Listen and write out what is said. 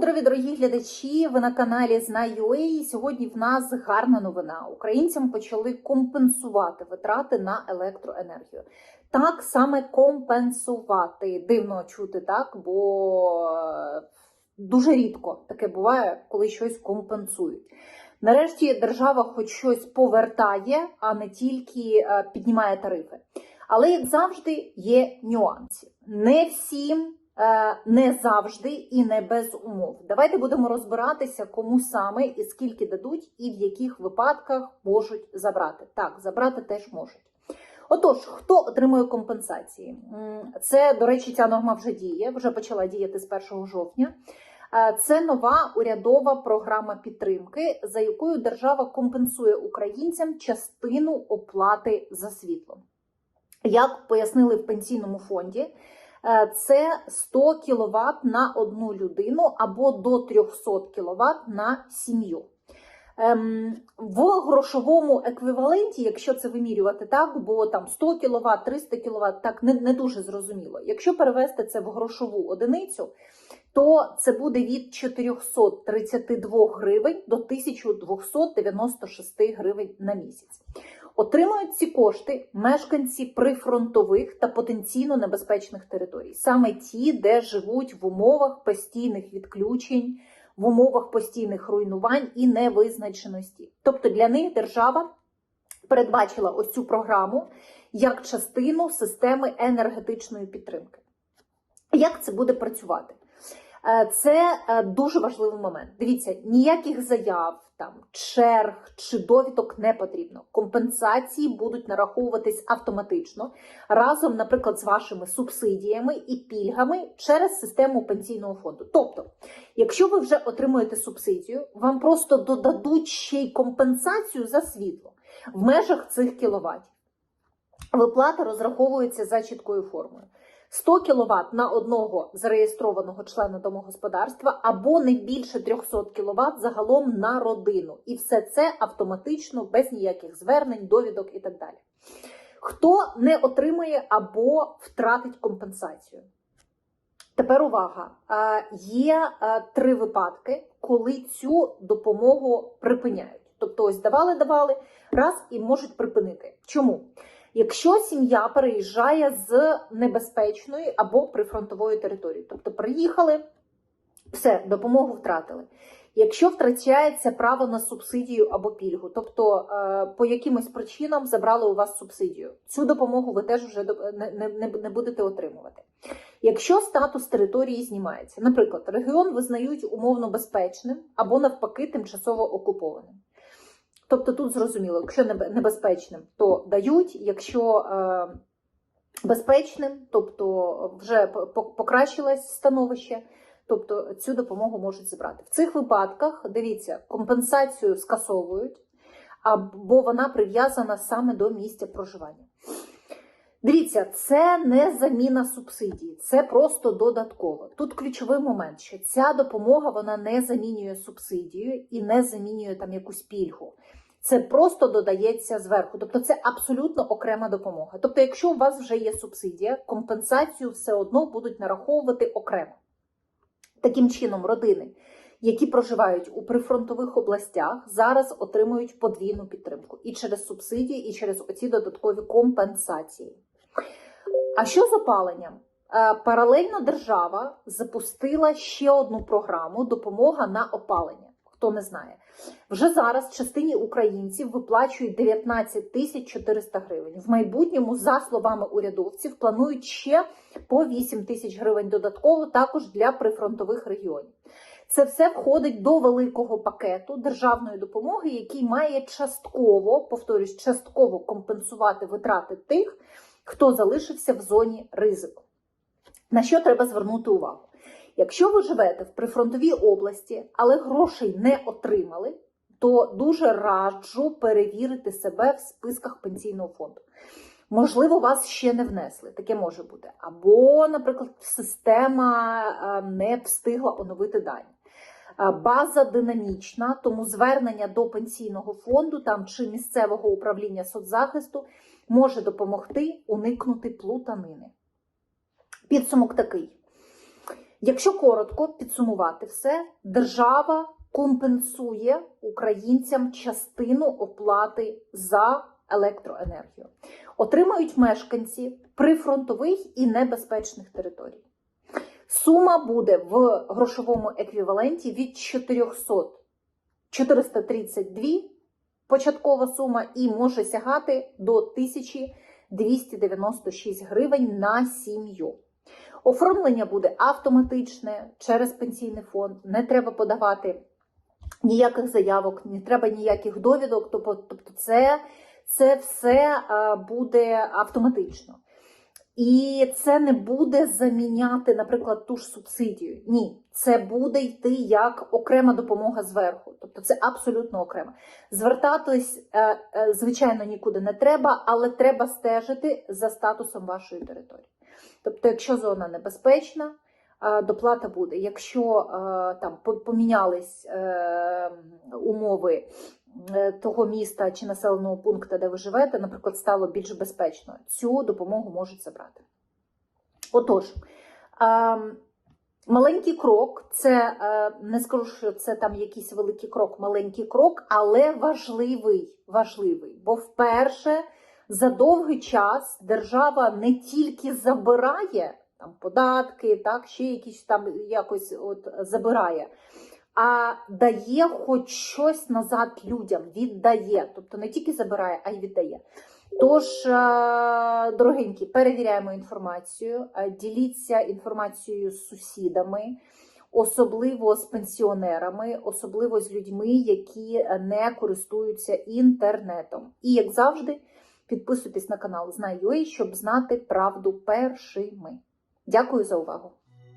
здорові, дорогі глядачі! Ви на каналі Знаю.ua. І Сьогодні в нас гарна новина. Українцям почали компенсувати витрати на електроенергію. Так саме компенсувати. Дивно чути так, бо е, дуже рідко таке буває, коли щось компенсують. Нарешті держава хоч щось повертає, а не тільки е, піднімає тарифи. Але як завжди, є нюанси. Не всім. Е, не завжди і не без умов. Давайте будемо розбиратися, кому саме і скільки дадуть, і в яких випадках можуть забрати. Так, забрати теж можуть. Отож, хто отримує компенсації? Це, до речі, ця норма вже діє, вже почала діяти з 1 жовтня. Е, Це нова урядова програма підтримки, за якою держава компенсує українцям частину оплати за світло. Як пояснили в пенсійному фонді, це 100 кВт на одну людину або до 300 кВт на сім'ю. Ем, В грошовому еквіваленті, якщо це вимірювати так, бо там 100 кВт, 300 кВт, так не, не дуже зрозуміло. Якщо перевести це в грошову одиницю, то це буде від 432 гривень до 1296 гривень на місяць. Отримують ці кошти мешканці прифронтових та потенційно небезпечних територій, саме ті, де живуть в умовах постійних відключень, в умовах постійних руйнувань і невизначеності. Тобто для них держава передбачила ось цю програму як частину системи енергетичної підтримки. Як це буде працювати? Е, Це е, дуже важливий момент. Дивіться, ніяких заяв, там черг чи довідок не потрібно. Компенсації будуть нараховуватись автоматично разом, наприклад, з вашими субсидіями і пільгами через систему пенсійного фонду. Тобто, якщо ви вже отримуєте субсидію, вам просто додадуть ще й компенсацію за світло в межах цих кіловатів. Виплата розраховується за чіткою формою. 100 кВт на одного зареєстрованого члена домогосподарства або не більше 300 кВт загалом на родину. І все це автоматично, без ніяких звернень, довідок і так далі. Хто не отримає або втратить компенсацію? Тепер увага. Є три випадки, коли цю допомогу припиняють. Тобто, ось давали, давали, раз і можуть припинити. Чому? Якщо сім'я переїжджає з небезпечної або прифронтової території, тобто приїхали, все, допомогу втратили. Якщо втрачається право на субсидію або пільгу, тобто е, по якимось причинам забрали у вас субсидію, цю допомогу ви теж вже не, не, не- будете отримувати. Якщо статус території знімається, наприклад, регіон визнають умовно безпечним або навпаки тимчасово окупованим. Тобто тут зрозуміло, якщо небезпечним, то дають, якщо е, безпечним, тобто вже по- по- покращилось становище, тобто цю допомогу можуть забрати. В цих випадках, дивіться, компенсацію скасовують, або вона прив'язана саме до місця проживання. Дивіться, це не заміна субсидії, це просто додатково. Тут ключовий момент, що ця допомога вона не замінює субсидію і не замінює там якусь пільгу. Це просто додається зверху. Тобто це абсолютно окрема допомога. Тобто, якщо у вас вже є субсидія, компенсацію все одно будуть нараховувати окремо. Таким чином, родини, які проживають у прифронтових областях, зараз отримують подвійну підтримку і через субсидії, і через оці додаткові компенсації. А що з опаленням? Е, Паралельно держава запустила ще одну програму допомога на опалення. Хто не знає, вже зараз частині українців виплачують 19 тисяч 400 гривень. В майбутньому, за словами урядовців, планують ще по 8 тисяч гривень додатково також для прифронтових регіонів. Це все входить до великого пакету державної допомоги, який має частково, повторюсь, частково компенсувати витрати тих, хто залишився в зоні ризику. На що треба звернути увагу? Якщо ви живете в прифронтовій області, але грошей не отримали, то дуже раджу перевірити себе в списках пенсійного фонду. Можливо, вас ще не внесли, таке може бути. Або, наприклад, система е, не встигла оновити дані. Е, База динамічна, тому звернення до пенсійного фонду там чи місцевого управління соцзахисту може допомогти уникнути плутанини. Підсумок такий. Якщо коротко підсумувати все, держава компенсує українцям частину оплати за електроенергію. Отримають мешканці прифронтових і небезпечних територій. Сума буде в грошовому еквіваленті від 400 432 початкова сума і може сягати до 1296 гривень на сім'ю. Оформлення буде автоматичне через пенсійний фонд. Не треба подавати ніяких заявок, не треба ніяких довідок. Тобто, тобто це, це все буде автоматично. І це не буде заміняти, наприклад, ту ж субсидію. Ні, це буде йти як окрема допомога зверху. Тобто це абсолютно окремо. Звертатись, е, е, звичайно, нікуди не треба, але треба стежити за статусом вашої території. Тобто, якщо зона небезпечна, е, доплата буде. Якщо там помінялись умови того міста чи населеного пункту, де ви живете, наприклад, стало більш безпечно, цю допомогу можуть забрати. Отож, маленький крок, це е, не скажу, що це там якийсь великий крок, маленький крок, але важливий, важливий, бо вперше за довгий час держава не тільки забирає там податки, так, ще якісь там якось от забирає, а дає хоч щось назад людям, віддає. Тобто не тільки забирає, а й віддає. Тож, е, дорогенькі, перевіряємо інформацію, е, діліться інформацією з сусідами, особливо з пенсіонерами, особливо з людьми, які не користуються інтернетом. І як завжди, підписуйтесь на канал Знаю.ua, щоб знати правду першими. Дякую за увагу.